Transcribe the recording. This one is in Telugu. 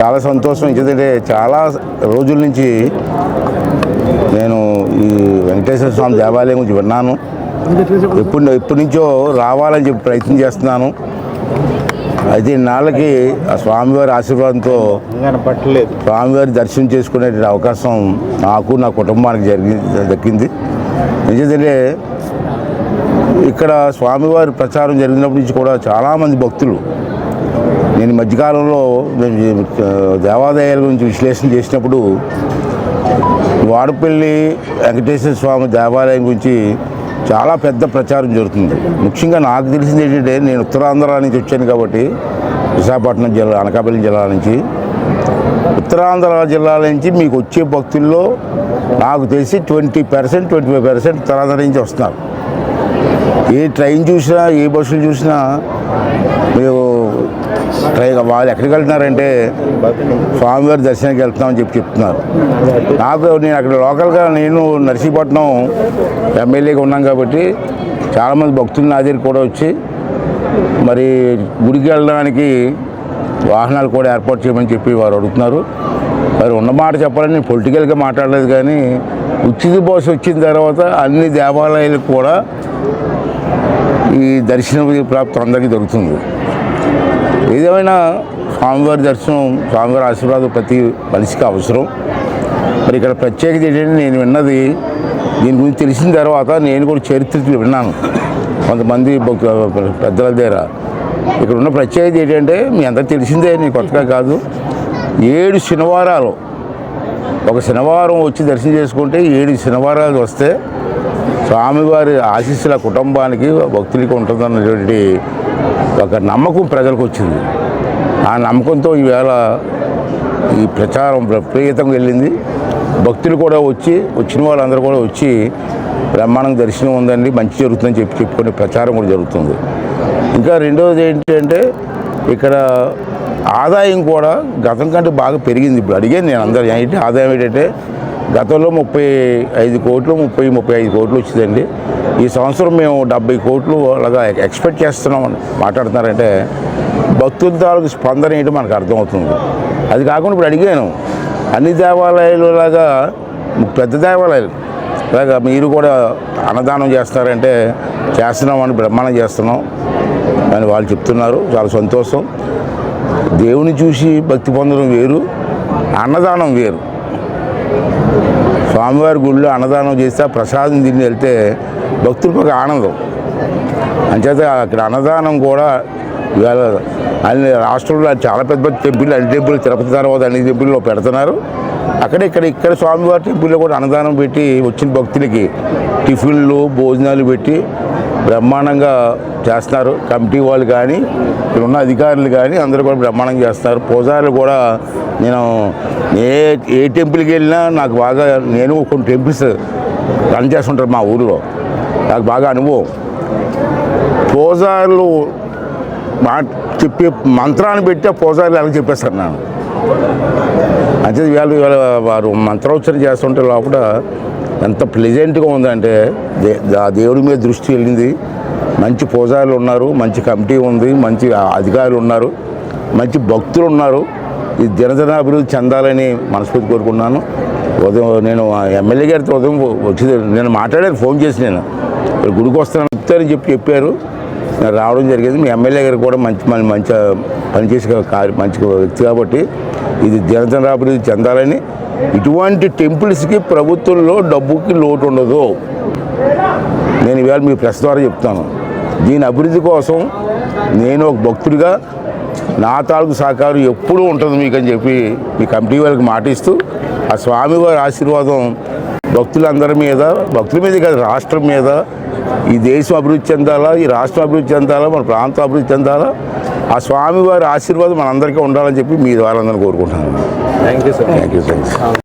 చాలా సంతోషం. ఎందుకంటే చాలా రోజుల నుంచి నేను ఈ వెంకటేశ్వర స్వామి దేవాలయం గురించి విన్నాను. ఎప్పుడు ఎప్పటి నుంచో రావాలని చెప్పి ప్రయత్నం చేస్తున్నాను. అయితే నాళ్ళకి ఆ స్వామివారి ఆశీర్వాదంతో స్వామివారి దర్శనం చేసుకునే అవకాశం నాకు నా కుటుంబానికి జరిగి దక్కింది. ఎందుకంటే ఇక్కడ స్వామివారి ప్రచారం జరిగినప్పటి నుంచి కూడా చాలామంది భక్తులు నేను మధ్యకాలంలో దేవాదాయాల గురించి విశ్లేషణ చేసినప్పుడు వాడపల్లి వెంకటేశ్వర స్వామి దేవాలయం గురించి చాలా పెద్ద ప్రచారం జరుగుతుంది. ముఖ్యంగా నాకు తెలిసింది ఏంటంటే నేను ఉత్తరాంధ్ర నుంచి వచ్చాను కాబట్టి విశాఖపట్నం జిల్లా అనకాపల్లి జిల్లా నుంచి. ఉత్తరాంధ్ర జిల్లాల నుంచి మీకు వచ్చే భక్తుల్లో నాకు తెలిసి twenty percent twenty five percent Uttarandhra నుంచి వస్తున్నారు. ఏ ట్రైన్ చూసినా ఏ బస్సులు చూసినా మీరు పైగా వాళ్ళు ఎక్కడికి వెళ్తున్నారంటే స్వామివారి దర్శనానికి వెళ్తున్నామని చెప్పి చెప్తున్నారు. నాకు నేను అక్కడ లోకల్గా నేను నర్సీపట్నం ఎమ్మెల్యేగా ఉన్నాం కాబట్టి చాలామంది భక్తులు నా దగ్గర కూడా వచ్చి మరి గుడికి వెళ్ళడానికి వాహనాలు కూడా ఏర్పాటు చేయమని చెప్పి వారు అడుగుతున్నారు. మరి ఉన్న మాట చెప్పాలని నేను పొలిటికల్గా మాట్లాడలేదు కానీ ఉచిత బోస్ వచ్చిన తర్వాత అన్ని దేవాలయాలకు కూడా ఈ దర్శనం ప్రాప్తి అందరికీ దొరుకుతుంది. ఏదేమైనా స్వామివారి దర్శనం స్వామివారి ఆశీర్వాదం ప్రతి మనిషికి అవసరం. మరి ఇక్కడ ప్రత్యేకత ఏంటంటే నేను విన్నది దీని గురించి తెలిసిన తర్వాత నేను కూడా చరిత్ర విన్నాను. కొంతమంది పెద్దల దగ్గర. ఇక్కడ ఉన్న ప్రత్యేకత ఏంటంటే మీ అంతా తెలిసిందే నేను కొత్తగా కాదు. ఏడు శనివారాలు. ఒక శనివారం వచ్చి దర్శనం చేసుకుంటే ఏడు శనివారాలు వస్తే స్వామివారి ఆశీస్సుల కుటుంబానికి భక్తులకి ఉంటుందన్నటువంటి ఒక నమ్మకం ప్రజలకు వచ్చింది ఆ నమ్మకంతో ఈవేళ ఈ ప్రచారం విపరీతంగా వెళ్ళింది. భక్తులు కూడా వచ్చి వచ్చిన వాళ్ళందరూ కూడా వచ్చి బ్రహ్మాండం దర్శనం ఉందండి మంచి జరుగుతుందని చెప్పి చెప్పుకునే ప్రచారం కూడా జరుగుతుంది. ఇంకా రెండవది ఏంటంటే ఇక్కడ ఆదాయం కూడా గతం కంటే బాగా పెరిగింది ఇప్పుడు. అడిగాను నేను అందరు ఏంటి ఆదాయం ఏంటంటే గతంలో ముప్పై ఐదు కోట్లు ముప్పై ముప్పై ఐదు కోట్లు వచ్చిందండి. ఈ సంవత్సరం మేము డెబ్బై కోట్లు అలాగా ఎక్స్పెక్ట్ చేస్తున్నాం అని మాట్లాడుతున్నారంటే భక్తుల తాలూకు స్పందన ఏంటో మనకు అర్థమవుతుంది. అది కాకుండా ఇప్పుడు అడిగాను అన్ని దేవాలయాలు లాగా పెద్ద దేవాలయాలు అలాగా మీరు కూడా అన్నదానం చేస్తారంటే చేస్తున్నామని బ్రహ్మాండం చేస్తున్నాం అని వాళ్ళు చెప్తున్నారు. చాలా సంతోషం. దేవుని చూసి భక్తి పొందడం వేరు అన్నదానం వేరు. స్వామివారి గుళ్ళో అన్నదానం చేస్తే ప్రసాదం తిని వెళ్తే భక్తులకు ఒక ఆనందం. అంచేత అక్కడ అన్నదానం కూడా ఇవాళ అన్ని రాష్ట్రంలో చాలా పెద్ద పెద్ద టెంపుల్ అన్ని టెంపుల్ తిరుపతి తర్వాత అన్ని టెంపుల్లో పెడుతున్నారు. అక్కడ ఇక్కడ ఇక్కడ స్వామివారి టెంపుల్లో కూడా అన్నదానం పెట్టి వచ్చిన భక్తులకి టిఫిన్లు భోజనాలు పెట్టి బ్రహ్మాండంగా చేస్తున్నారు. కమిటీ వాళ్ళు కానీ ఇక్కడ ఉన్న అధికారులు కానీ అందరూ కూడా బ్రహ్మాండంగా చేస్తారు పూజారులు కూడా నేను ఏ ఏ టెంపుల్కి వెళ్ళినా నాకు బాగా నేను కొన్ని టెంపుల్స్ రన్ చేస్తుంటారు మా ఊరిలో. నాకు బాగా అనుభవం. పూజారులు మా చెప్పే మంత్రాన్ని పెట్టి ఆ పూజారులు ఎలా చెప్పేస్తాను నేను అంటే వీళ్ళు వీళ్ళ వారు మంత్రోచ్చరణ చేస్తుంటే లోపల ఎంత ప్లెజెంట్గా ఉందంటే దే ఆ దేవుడి మీద దృష్టి వెళ్ళింది. మంచి పూజారులు ఉన్నారు మంచి కమిటీ ఉంది మంచి అధికారులు ఉన్నారు మంచి భక్తులు ఉన్నారు. ఈ దినదిన అభివృద్ధి చెందాలని మనస్ఫూర్తి కోరుకున్నాను ఉదయం నేను ఎమ్మెల్యే గారితో ఉదయం వచ్చి నేను మాట్లాడాను ఫోన్ చేసి నేను. గుడికి వస్తానని చెప్తారని చెప్పి చెప్పారు. నేను రావడం జరిగింది. మీ ఎమ్మెల్యే గారు కూడా మంచి మన మంచి పనిచేసే కార్య మంచి వ్యక్తి కాబట్టి ఇది దినదిన అభివృద్ధి చెందాలని ఇటువంటి టెంపుల్స్కి ప్రభుత్వంలో డబ్బుకి లోటు ఉండదు నేను ఇవాళ మీ ప్రెస్ ద్వారా చెప్తాను. దీని అభివృద్ధి కోసం నేను ఒక భక్తుడిగా నా తాలూకు సహకారం ఎప్పుడూ ఉంటుంది మీకు అని చెప్పి మీ కమిటీ వాళ్ళకి మాటిస్తూ ఆ స్వామివారి ఆశీర్వాదం భక్తులందరి మీద భక్తుల మీద కాదు రాష్ట్రం మీద. ఈ దేశం అభివృద్ధి చెందాలా ఈ రాష్ట్రం అభివృద్ధి చెందాలా మన ప్రాంతం అభివృద్ధి చెందాలా ఆ స్వామివారి ఆశీర్వాదం మనందరికీ ఉండాలని చెప్పి మీ ద్వారా అందరిని కోరుకుంటున్నాను. Thank you sir thank you thank you